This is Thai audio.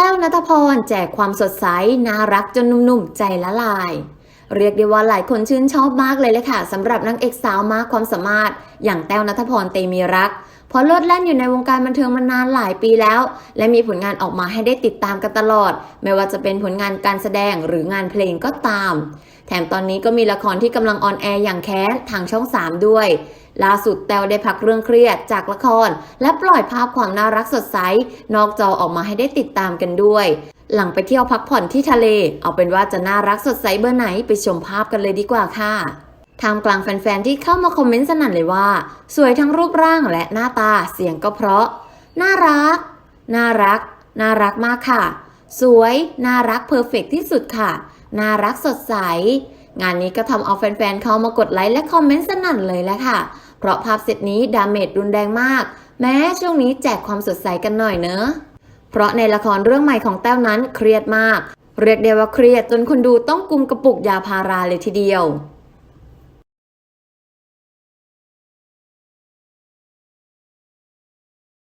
แต้วนัทพรแจกความสดใส น่ารักจนหนุ่มๆ ใจละลาย เรียกได้ว่าหลายคนชื่นชอบมากเลยเลยค่ะสำหรับนางเอกสาวมากความสามารถ อย่างแต้วนัทพรเตมีรักเพราะโลดแล่นอยู่ในวงการบันเทิงมานานหลายปีแล้ว และมีผลงานออกมาให้ได้ติดตามกันตลอด ไม่ว่าจะเป็นผลงานการแสดงหรืองานเพลงก็ตาม แถมตอนนี้ก็มีละครที่กำลังออนแอร์อย่างแค้นทางช่อง 3 ด้วย ล่าสุดแต้วได้พักเรื่องเครียดจากละคร และปล่อยภาพความน่ารักสดใส นอกจอออกมาให้ได้ติดตามกันด้วย หลังไปเที่ยวพักผ่อนที่ทะเล เอาเป็นว่าจะน่ารักสดใสเบอร์ไหนไปชมภาพกันเลยดีกว่าค่ะทามกลางแฟนๆที่เข้ามาคอมเมนต์สนั่นเลยว่า สวยทั้งรูปร่างและหน้าตาเสียงก็เพราะ น่ารัก น่ารัก น่ารักมากค่ะ สวย น่ารักเพอร์เฟกที่สุดค่ะ น่ารักสดใส งานนี้ก็ทำเอาแฟนๆเข้ามากดไลค์และคอมเมนต์สนั่นเลยแหละค่ะ เพราะภาพเซตนี้ดาเมจรุนแรงมาก แม้ช่วงนี้แจกความสดใสกันหน่อยเนอะ เพราะในละครเรื่องใหม่ของแต้วนั้นเครียดมาก เรียกได้ว่าเครียดจนคนดูต้องกุมกระปุกยาพาราเลยทีเดียว